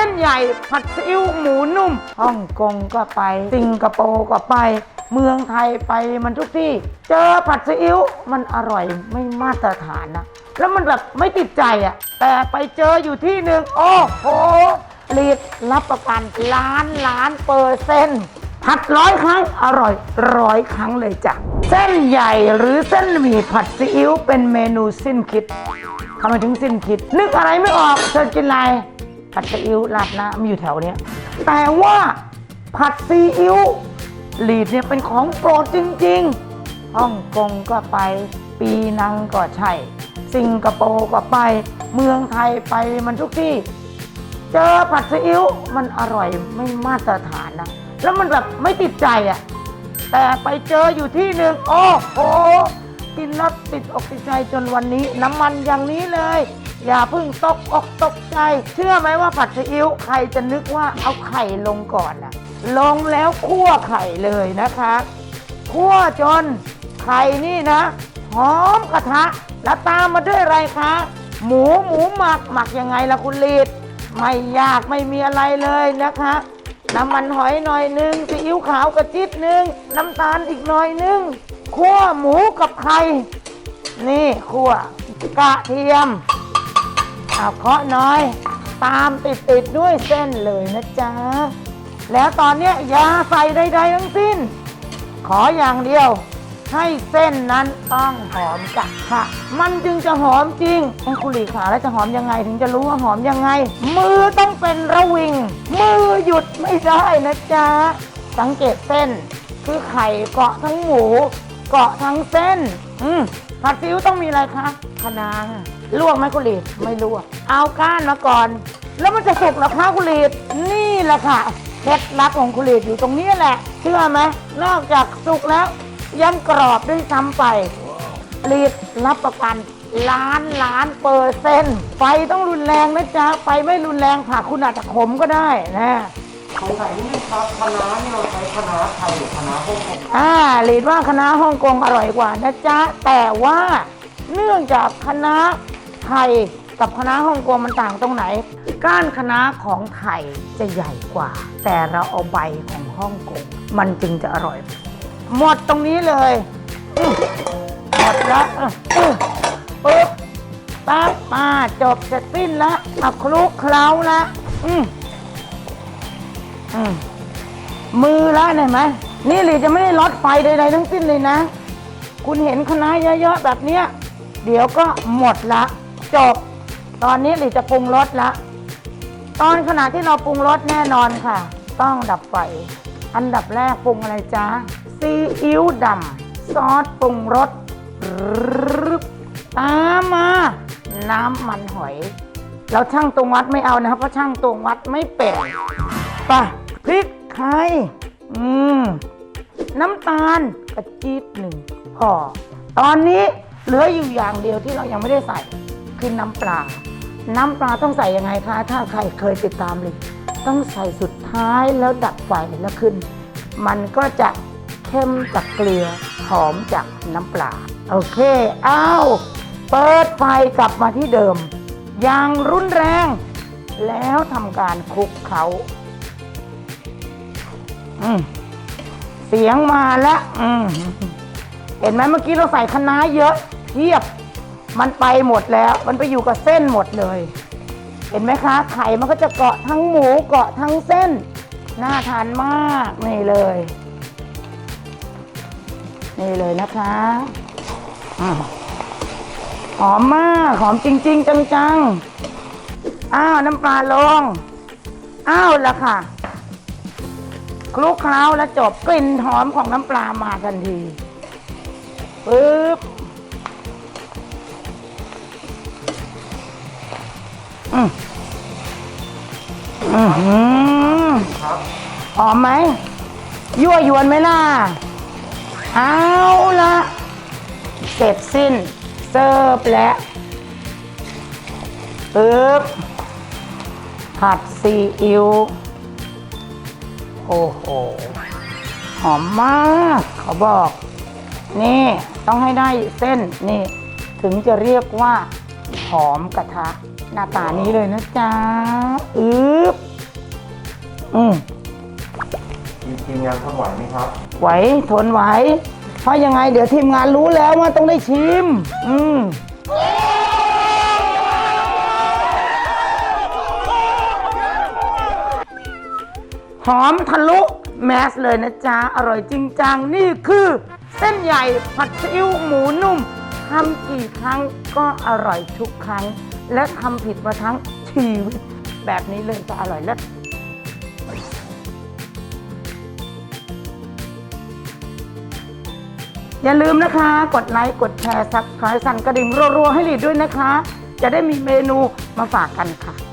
ส้นใหญ่ ผัดซีอิ๊วหมูนุ่มฮ่องกงก็ไป สิงคโปร์ก็ไป เมืองไทยไปมันทุกที่ เจอผัดซีอิ๊วมันอร่อยไม่มาตรฐานนะ แล้วมันแบบไม่ติดใจอะ่ะ แต่ไปเจออยู่ที่หนึ่งโอ้โหลีดรับประกันล้านล้านเปอร์เซ็นต์ผัดร้อยครั้งอร่อยร้อยครั้งเลยจ้ะเส้นใหญ่หรือเส้นหมี่ผัดซีอิ๊วเป็นเมนูสิ้นคิดทำไมถึงสิ้นคิด นึกอะไรไม่ออกเธอกินอะไร ผัดซีอิ๊วราดหน้ามีอยู่แถวเนี้ยแต่ว่าผัดซีอิ๊วลีดเนี่ยเป็นของโปรดจริงๆฮ่องกงก็ไป ปีนังก็ใช่ สิงคโปร์ก็ไป เมืองไทยไปมันทุกที่ เจอผัดซีอิ๊วมันอร่อยไม่มาตรฐานนะ แล้วมันแบบไม่ติดใจอะ่ะ แต่ไปเจออยู่ที่หนึ่งโอ้โหกินแล้วติดอกติดใจจนวันนี้ น้ำมันอย่างนี้เลย อย่าเพิ่งตกอกตกใจ เชื่อไหมว่าผัดซีอิ๊วใครจะนึกว่าเอาไข่ลงก่อนนะลงแล้วคั่วไข่เลยนะคะคั่วจนไข่นี่นะหอมกระทะ แล้วตามมาด้วยอะไรคะ หมูหมูหมักหมักยังไงล่ะคุณลีดไม่ยากไม่มีอะไรเลยนะคะน้ำมันหอยหน่อยหนึงซีอิ๊วขาวกระจิตหนึ่งน้ำตาลอีกหน่อยหนึงคั่วหมูกับไข่นี่คั่วกระเทียม เอาเคาะน้อย ตามติดติดด้วยเส้นเลยนะจ๊ะ แล้วตอนเนี้ยอย่าใส่ใดๆทั้งสิ้น ขออย่างเดียว ให้เส้นนั้นต้องหอมจัดค่ะ มันจึงจะหอมจริงต้องคุรีขาแล้วจะหอมยังไงถึงจะรู้ว่าหอมยังไง มือต้องเป็นระวิง มือหยุดไม่ได้นะจ๊ะ สังเกตเส้น คือไข่เกาะทั้งหมู เกาะทั้งเส้น อืมผัดซีอิ๊วต้องมีอะไรคะคะน้า ลวกไหมกุลีดไม่ลวก เอาก้านมาก่อน แล้วมันจะสุกเหรอคะกุลีดนี่แหละค่ะเคล็ดลับของกุลีดอยู่ตรงนี้แหละ เชื่อไหมนอกจากสุกแล้วยังกรอบด้วยซ้ำไปลีดรับประกันล้านล้านเปอร์เซ็นต์ไฟต้องรุนแรงนะจ๊ะไฟไม่รุนแรงค่ะคุณอาจจะขมก็ได้นะสงสัยนิดนึงครับคณะน้านี่เราใช้คณะน้าไทยหรือคณะน้าฮ่องกงอ่าลีดว่าคณะฮ่องกงอร่อยกว่านะจ๊ะแต่ว่าเนื่องจากคณะ ไทยกับคณะฮ่องกงมันต่างตรงไหน ก้านคณะของไทยจะใหญ่กว่า แต่เราเอาใบของฮ่องกงมันจึงจะอร่อย หมดตรงนี้เลยหมดแล้วปึ๊บปั๊บมาจบเสร็จสิ้นแล้วเอาคลุกเคล้าละอืมอืมมือแล้วเห็นไหมนี่หลีจะไม่ได้ลดไฟใดๆทั้งสิ้นเลยนะ คุณเห็นคณะเยอะๆแบบเนี้ย เดี๋ยวก็หมดละ จบ ตอนนี้หลีจะปรุงรสละ ตอนขณะที่เราปรุงรสแน่นอนค่ะ ต้องดับไฟ อันดับแรกปรุงอะไรจ๊ะซีอิ๊วดำซอสปรุงรสตามมา น้ำมันหอย เราช่างตรงวัดไม่เอานะครับเพราะช่างตรงวัดไม่เป็นไปพริกไทยอืมน้ำตาลกระจี๊ดหนึ่งพอตอนนี้เหลืออยู่อย่างเดียวที่เรายังไม่ได้ใส่ คือน้ำปลา น้ำปลาต้องใส่ยังไงคะ ถ้าใครเคยติดตามเลย ต้องใส่สุดท้ายแล้วดับไฟแล้วขึ้น มันก็จะเข้มจากเกลือหอมจากน้ำปลา โอเคเอาว เปิดไฟกลับมาที่เดิม อย่างรุนแรง แล้วทำการคลุกเขาอืมเสียงมาแล้ว อืมเห็นไหมเมื่อกี้เราใส่คะน้าเยอะเทียบ มันไปหมดแล้ว มันไปอยู่กับเส้นหมดเลย เห็นไหมคะ ไข่มันก็จะเกาะทั้งหมูเกาะทั้งเส้น น่าทานมากนี่เลย นี่เลยนะคะอหอมมาก หอมจริง ๆ จังๆ อ้าว น้ำปลาลง อ้าวละค่ะคลุกเคล้าแล้วจบกลิ่นหอมของน้ำปลามาทันทีปึ๊บ อืมอือหือครับหอมไหม ยั่วยวนไหมล่ะ เอาละเสร็จสิ้น เสิร์ฟแล้วปึ๊บผัดซีอิ๊วโอ้โห หอมมากเขาบอก นี่ต้องให้ได้เส้นนี่ ถึงจะเรียกว่า หอมกระทะ หน้าตานี้เลยนะจ๊ะอึ๊บอืมทีมทีมงานทำไหวไหมครับ ไหวทนไหว เพราะยังไงเดี๋ยวทีมงานรู้แล้วว่าต้องได้ชิม อืมหอมทะลุแมสเลยนะจ๊ะ อร่อยจริงจัง นี่คือ เส้นใหญ่ผัดซีอิ๊วหมูนุ่มทำกี่ครั้งก็อร่อยทุกครั้ง และทำผิดมาทั้งชีวิตแบบนี้เลยจะอร่อยเลิศอย่าลืมนะคะ กดไลค์ กดแชร์ซับสไครต์สั่นกระดิ่งรัวๆให้หลีดด้วยนะคะ จะได้มีเมนูมาฝากกันค่ะ